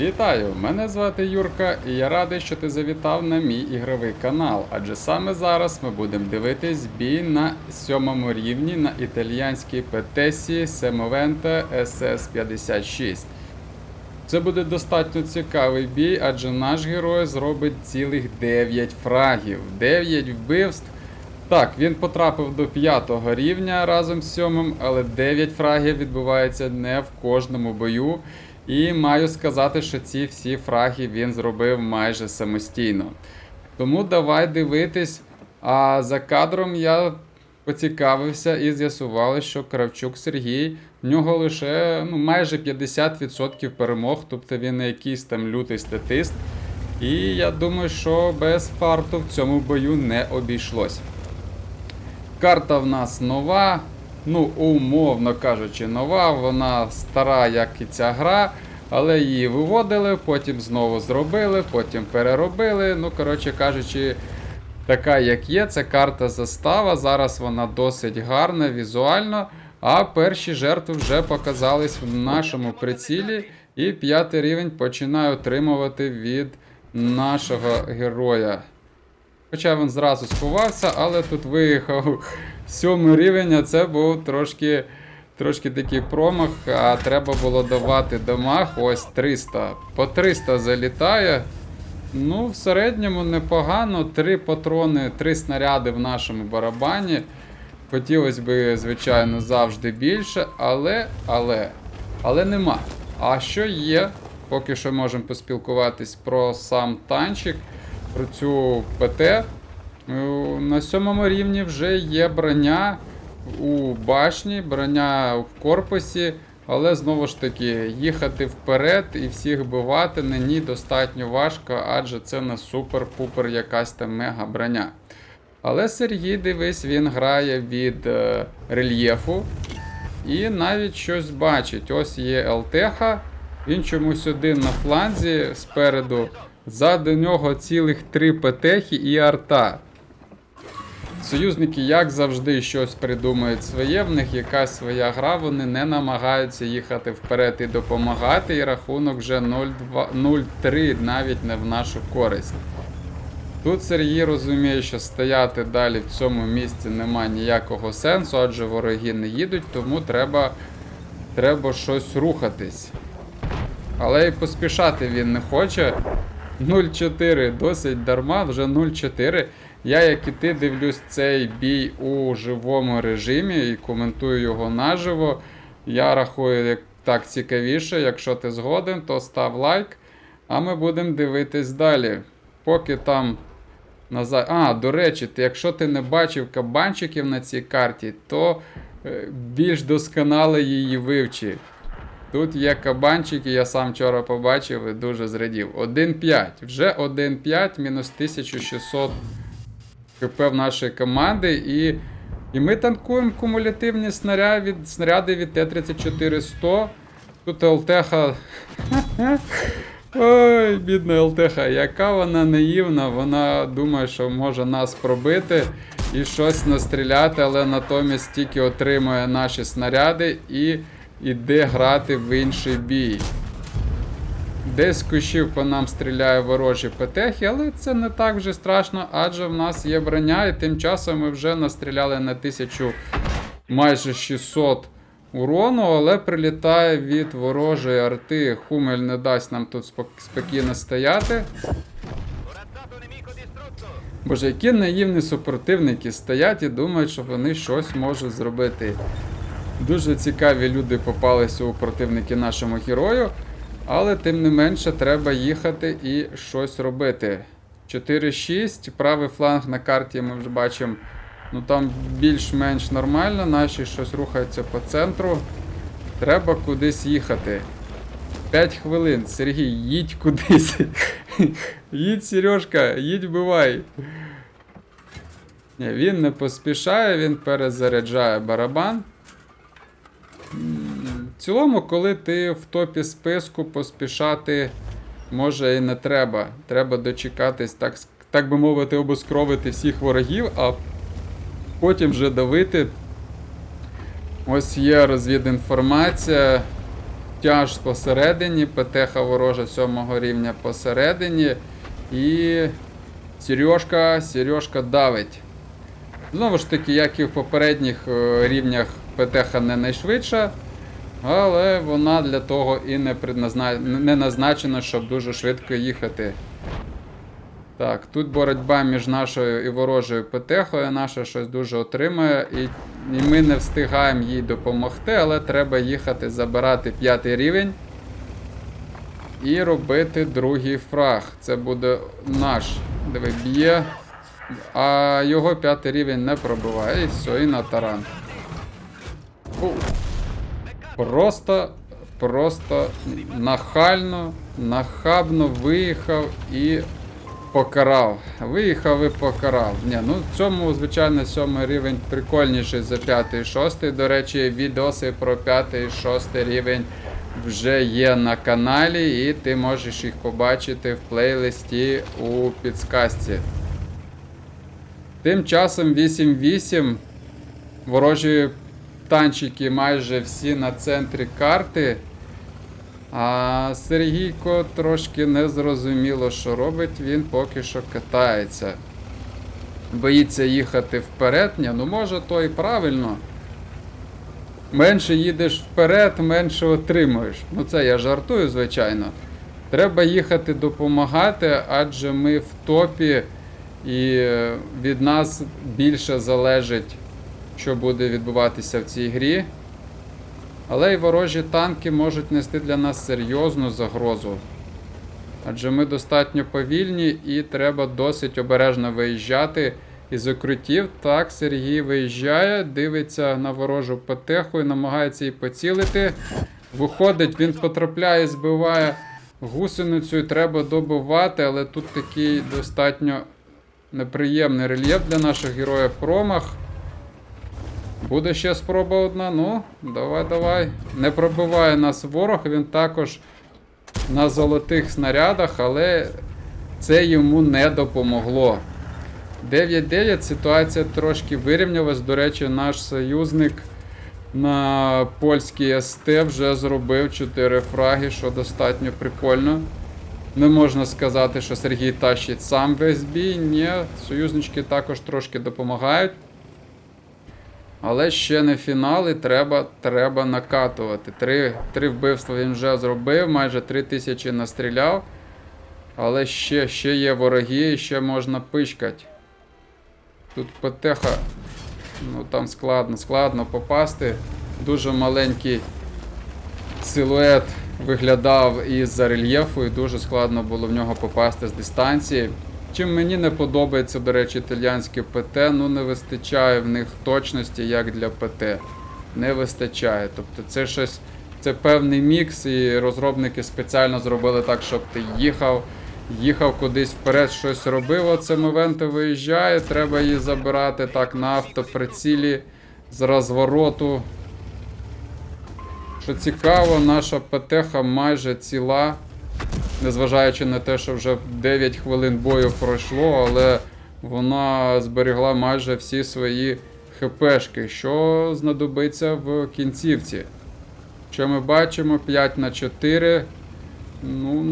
Вітаю! Мене звати Юрка, і я радий, що ти завітав на мій ігровий канал. Адже саме зараз ми будемо дивитись бій на сьомому рівні на італіянській Петесі Семовента SS56. Це буде достатньо цікавий бій, адже наш герой зробить цілих 9 фрагів, 9 вбивств. Так, він потрапив до п'ятого рівня разом з сьомим, але 9 фрагів відбувається не в кожному бою. І маю сказати, що ці всі фраги він зробив майже самостійно. Тому давай дивитись. А за кадром я поцікавився і з'ясували, що Кравчук Сергій в нього лише ну, майже 50% перемог, тобто він не якийсь там лютий статист. І я думаю, що без фарту в цьому бою не обійшлось. Карта в нас нова. Ну, умовно кажучи, нова, вона стара, як і ця гра, але її виводили, потім знову зробили, потім переробили. Ну, коротше кажучи, така, як є, це карта застава. Зараз вона досить гарна візуально. А перші жертви вже показались в нашому прицілі. І п'ятий рівень починає отримувати від нашого героя. Хоча він зразу сховався, але тут виїхав сьомий рівень, а це був трошки трошки такий промах, а треба було давати дамаг. Ось 300. По 300 залітає. Ну, в середньому непогано. Три патрони, три снаряди в нашому барабані. Хотілося б, звичайно, завжди більше, але, але, але нема. А що є? Поки що можемо поспілкуватись про сам танчик, про цю ПТ. Е, На сьомому рівні вже є броня у башні, броня в корпусі, але знову ж таки, їхати вперед і всіх бивати мені достатньо важко, адже це не супер-пупер якась там мега броня. Але Сергій, дивись, він грає від е, рельєфу і навіть щось бачить. Ось є ЛТХ, він чомусь один на фланзі спереду. Ззаду нього цілих три петехи і арта. Союзники, як завжди, щось придумають своє, в них якась своя гра, вони не намагаються їхати вперед і допомагати, і рахунок вже 0-2 0-3 навіть не в нашу користь. Тут Сергій розуміє, що стояти далі в цьому місці немає ніякого сенсу, адже вороги не їдуть, тому треба, треба щось рухатись. Але і поспішати він не хоче. 0-4 досить дарма, вже 0-4. Я, як і ти, дивлюсь цей бій у живому режимі і коментую його наживо. Я рахую, як так цікавіше. Якщо ти згоден, то став лайк. А ми будемо дивитись далі. Поки там назад. А, до речі, якщо ти не бачив кабанчиків на цій карті, то е, більш досконало її вивчи. Тут є кабанчики, я сам вчора побачив і дуже зрадів. 1-5. Вже 1-5, мінус 1600 КП в нашої команди. І і ми танкуємо кумулятивні снаряди від, снаряди від Т-34-100. Тут ЛТХ. Ой, бідна ЛТХ, яка вона наївна, вона думає, що може нас пробити і щось настріляти, але натомість тільки отримує наші снаряди і іде грати в інший бій. Десь кущів по нам стріляє ворожі петехи, але це не так вже страшно, адже в нас є броня, і тим часом ми вже настріляли на 1000 майже 600 урону, але прилітає від ворожої арти. Хумель не дасть нам тут спокійно стояти. Боже, які наївні супротивники стоять і думають, що вони щось можуть зробити. Дуже цікаві люди попалися у противники нашому герою, але тим не менше треба їхати і щось робити. 4-6, правий фланг на карті ми вже бачимо. Ну там більш-менш нормально, наші щось рухаються по центру. Треба кудись їхати. 5 хвилин. Сергій, їдь кудись. їдь, Сережка, їдь вбивай. Він не поспішає, він перезаряджає барабан. В цілому, коли ти в топі списку, поспішати може і не треба. Треба дочекатись, так, так би мовити, обоскровити всіх ворогів, а потім вже давити. Ось є розвідінформація. тяж посередині, ПТХ ворожа 7 рівня посередині. І Сережка, Сережка давить. Знову ж таки, як і в попередніх е, рівнях ПТХ не найшвидша, але вона для того і не, предназна... не назначена, щоб дуже швидко їхати. Так, тут боротьба між нашою і ворожою ПТХою. Наша щось дуже отримує, і, і ми не встигаємо їй допомогти, але треба їхати забирати п'ятий рівень і робити другий фраг. Це буде наш. Диви, б'є. А його п'ятий рівень не пробиває. І все, і на таран. Просто, просто нахально, нахабно виїхав і покарав. Виїхав і покарав. Ні, ну в цьому, звичайно, сьомий рівень прикольніший за п'ятий і шостий. До речі, відоси про п'ятий і шостий рівень вже є на каналі, і ти можеш їх побачити в плейлисті у підсказці. Тим часом 8-8 ворожі танчики майже всі на центрі карти. А Сергійко трошки не зрозуміло, що робить, він поки що катається. Боїться їхати вперед. Ні, ну може то і правильно. Менше їдеш вперед, менше отримуєш. Ну це я жартую, звичайно. Треба їхати допомагати, адже ми в топі і від нас більше залежить, що буде відбуватися в цій грі. Але й ворожі танки можуть нести для нас серйозну загрозу. Адже ми достатньо повільні і треба досить обережно виїжджати із укриттів. Так, Сергій виїжджає, дивиться на ворожу потеху і намагається її поцілити. Виходить, він потрапляє, збиває гусеницю і треба добивати, але тут такий достатньо неприємний рельєф для наших героїв промах. Буде ще спроба одна. Ну, давай, давай. Не пробиває нас ворог, він також на золотих снарядах, але це йому не допомогло. 9-9 ситуація трошки вирівнялась. До речі, наш союзник на польській СТ вже зробив 4 фраги, що достатньо прикольно. Не можна сказати, що Сергій тащить сам весь бій. Ні, союзнички також трошки допомагають. Але ще не фінал і треба, треба накатувати. Три, три вбивства він вже зробив, майже три тисячі настріляв. Але ще, ще є вороги, і ще можна пичкати. Тут потеха. Ну там складно, складно попасти. Дуже маленький силует виглядав із-за рельєфу, і дуже складно було в нього попасти з дистанції. Чим мені не подобається, до речі, італіянське ПТ, ну не вистачає в них точності, як для ПТ. Не вистачає. Тобто це щось, це певний мікс, і розробники спеціально зробили так, щоб ти їхав, їхав кудись вперед, щось робив. Оце Мовенте виїжджає, треба її забирати так на автоприцілі з розвороту. Що цікаво, наша ПТХ майже ціла. Незважаючи на те, що вже 9 хвилин бою пройшло, але вона зберегла майже всі свої ХПшки, що знадобиться в кінцівці. Що ми бачимо 5 на 4. Ну.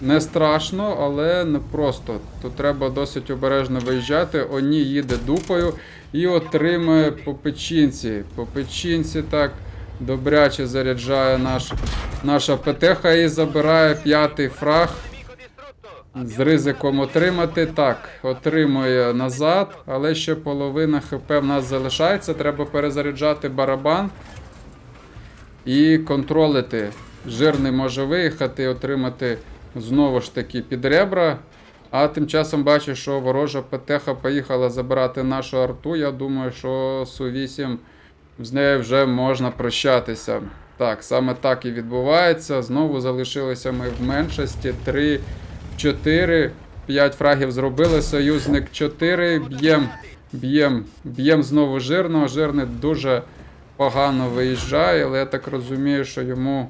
Не страшно, але не просто. Тут треба досить обережно виїжджати. Оні їде дупою і отримує по печінці. По печінці так добряче заряджає наш, наша ПТХ і забирає п'ятий фраг. З ризиком отримати. Так, отримує назад, але ще половина ХП в нас залишається. Треба перезаряджати барабан і контролити. Жирний може виїхати і отримати знову ж таки під ребра. А тим часом бачу, що ворожа ПТХ поїхала забирати нашу арту. Я думаю, що Су-8 з нею вже можна прощатися. Так, саме так і відбувається. Знову залишилися ми в меншості. 3, 4, 5 фрагів зробили. Союзник 4. Б'єм, б'єм, б'єм знову жирного. Жирний дуже погано виїжджає, але я так розумію, що йому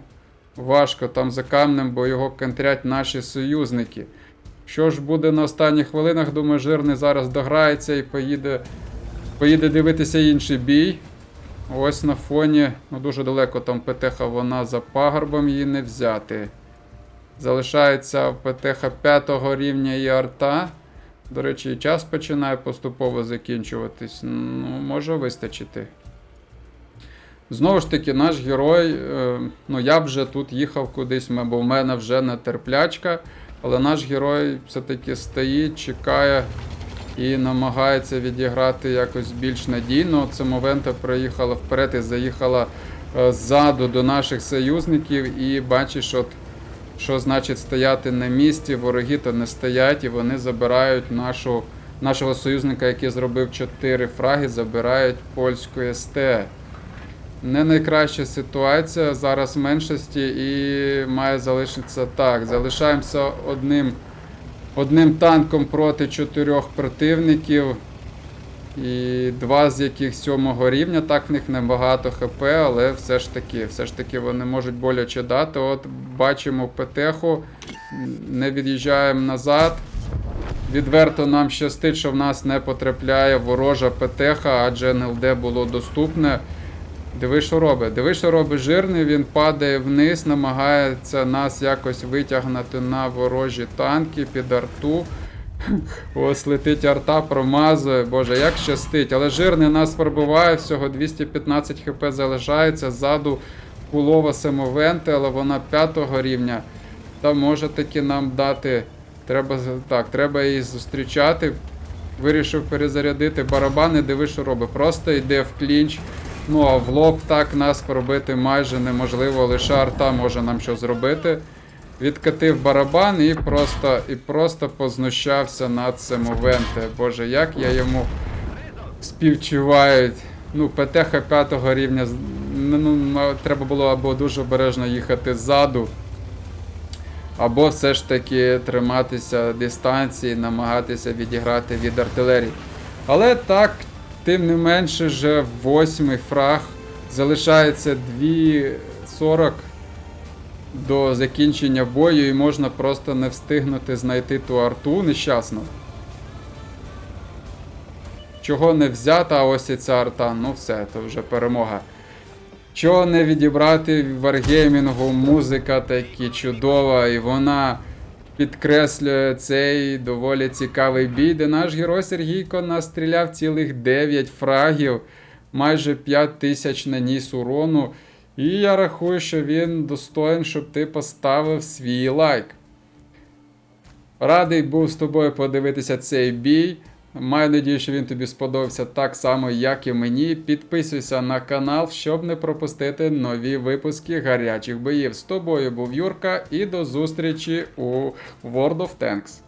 важко там за камнем, бо його контрять наші союзники. Що ж буде на останніх хвилинах, думаю, жирний зараз дограється і поїде, поїде дивитися інший бій. Ось на фоні, ну дуже далеко там ПТХ, вона за пагорбом її не взяти. Залишається ПТХ 5 рівня і арта. До речі, час починає поступово закінчуватись. Ну, може вистачити. Знову ж таки, наш герой. е, ну, я вже тут їхав кудись, бо в мене вже нетерплячка. Але наш герой все-таки стоїть, чекає і намагається відіграти якось більш надійно. Це Мовента проїхала вперед і заїхала е, ззаду до наших союзників. І бачиш, от, що значить стояти на місці. Вороги то не стоять, і вони забирають нашу, нашого союзника, який зробив 4 фраги, забирають польську СТ. Не найкраща ситуація зараз в меншості і має залишитися так. Залишаємося одним, одним танком проти чотирьох противників. І два з яких сьомого рівня, так в них небагато ХП, але все ж таки, все ж таки вони можуть боляче дати. От бачимо ПТХу, не від'їжджаємо назад. Відверто нам щастить, що в нас не потрапляє ворожа ПТХ, адже НЛД було доступне. Диви, що робить. Диви, що робить жирний, він падає вниз, намагається нас якось витягнути на ворожі танки під арту. Ось летить арта, промазує. Боже, як щастить. Але жирний нас пробиває, всього 215 хп залишається. Ззаду кулова самовенти, але вона 5 рівня. Та може таки нам дати. Треба так, треба її зустрічати. Вирішив перезарядити барабани, диви, що робить. Просто йде в клінч. Ну а в лоб так нас пробити майже неможливо, лише арта може нам що зробити. Відкатив барабан і просто, і просто познущався над Семовенте. Боже, як я йому співчуваю. Ну, ПТХ 5 рівня. Ну, ну, треба було або дуже обережно їхати ззаду, або все ж таки триматися дистанції, намагатися відіграти від артилерії. Але так, тим не менше, вже восьмий фраг. Залишається 2.40 до закінчення бою, і можна просто не встигнути знайти ту арту нещасну. Чого не взята, а ось і ця арта, ну все, то вже перемога. Чого не відібрати в варгеймінгу, музика таки чудова, і вона підкреслює цей доволі цікавий бій, де наш герой Сергійко настріляв цілих 9 фрагів, майже 5 тисяч наніс урону. І я рахую, що він достоин, щоб ти поставив свій лайк. Радий був з тобою подивитися цей бій. Маю надію, що він тобі сподобався так само, як і мені. Підписуйся на канал, щоб не пропустити нові випуски гарячих боїв. З тобою був Юрка і до зустрічі у World of Tanks.